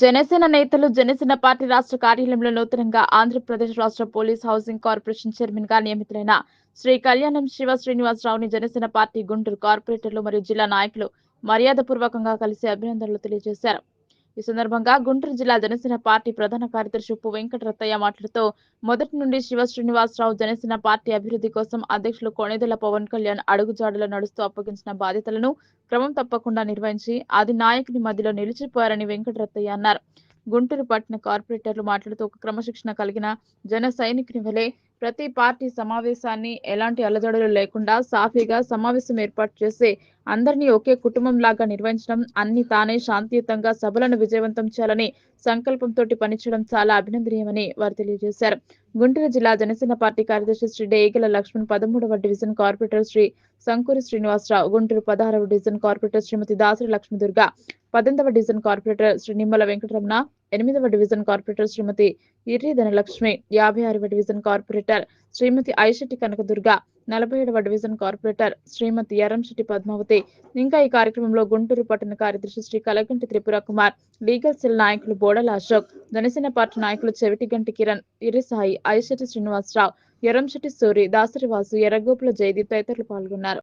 జనసేన నేతలు జనసేన పార్టీ రాష్ట్ర కార్యాలయంలో నూతనంగా ఆంధ్రప్రదేశ్ రాష్ట్ర పోలీస్ హౌసింగ్ కార్పొరేషన్ చైర్మన్గా నియమితులైన శ్రీ కళ్యాణం శివ శ్రీనివాసరావుని జనసేన పార్టీ గుంటూరు కార్పొరేటర్లు మరియు జిల్లా నాయకులు మర్యాదపూర్వకంగా కలిసి అభినందనలు తెలియజేశారు. ఈ సందర్భంగా గుంటూరు జిల్లా జనసేన పార్టీ ప్రధాన కార్యదర్శి ఉప్పు వెంకటరత్తయ్య మాట్లాడుతూ మొదటి నుండి శివ శ్రీనివాసరావు జనసేన పార్టీ అభివృద్ధి కోసం అధ్యక్షులు కొణిదెల పవన్ కళ్యాణ్ అడుగుజాడలో నడుస్తూ అప్పగించిన బాధ్యతలను క్రమం తప్పకుండా నిర్వహించి అది నాయకుని మధ్యలో నిలిచిపోయారని వెంకటరత్తయ్య అన్నారు. గుంటూరు పట్టణ కార్పొరేటర్లు మాట్లాడుతూ ఒక క్రమశిక్షణ కలిగిన జన సైనికుని వలె ప్రతి పార్టీ సమావేశాన్ని ఎలాంటి అలజడులు లేకుండా సాఫీగా సమావేశం ఏర్పాటు చేసి అందరినీ ఒకే కుటుంబం లాగా నిర్వహించడం అన్ని తానే శాంతియుతంగా సభలను విజయవంతం చేయాలని సంకల్పంతో పనిచేయడం చాలా అభినందనీయమని వారు తెలియజేశారు. గుంటూరు జిల్లా జనసేన పార్టీ కార్యదర్శి శ్రీ డేగల లక్ష్మణ్ పదమూడవ డివిజన్ కార్పొరేటర్ శ్రీ సంకూరి శ్రీనివాసరావు గుంటూరు పదహారవ డివిజన్ కార్పొరేటర్ శ్రీమతి దాసరి లక్ష్మీదుర్గ పద్దెనిమిదవ డివిజన్ కార్పొరేటర్ శ్రీ నిమ్మల వెంకటరమణ ఎనిమిదవ డివిజన్ కార్పొరేటర్ శ్రీమతి ఇర్రి ధనలక్ష్మి యాభై ఆరవ డివిజన్ కార్పొరేటర్ శ్రీమతి ఐశెట్టి కనకదుర్గ నలభై ఏడవ డివిజన్ కార్పొరేటర్ శ్రీమతి ఎర్రంశెట్టి పద్మావతి. ఇంకా ఈ కార్యక్రమంలో గుంటూరు పట్టణ కార్యదర్శి శ్రీ కలగంటి త్రిపుర కుమార్ లీగల్ సెల్ నాయకులు బోడల అశోక్ జనసేన పార్టీ నాయకులు చెవిటిగంటి కిరణ్ ఇరిసాయి ఐశెట్టి శ్రీనివాసరావు ఎర్రంశెట్టి సూరి దాసరి వాసు ఎర్రగోపుల జయదీప్ తదితరులు పాల్గొన్నారు.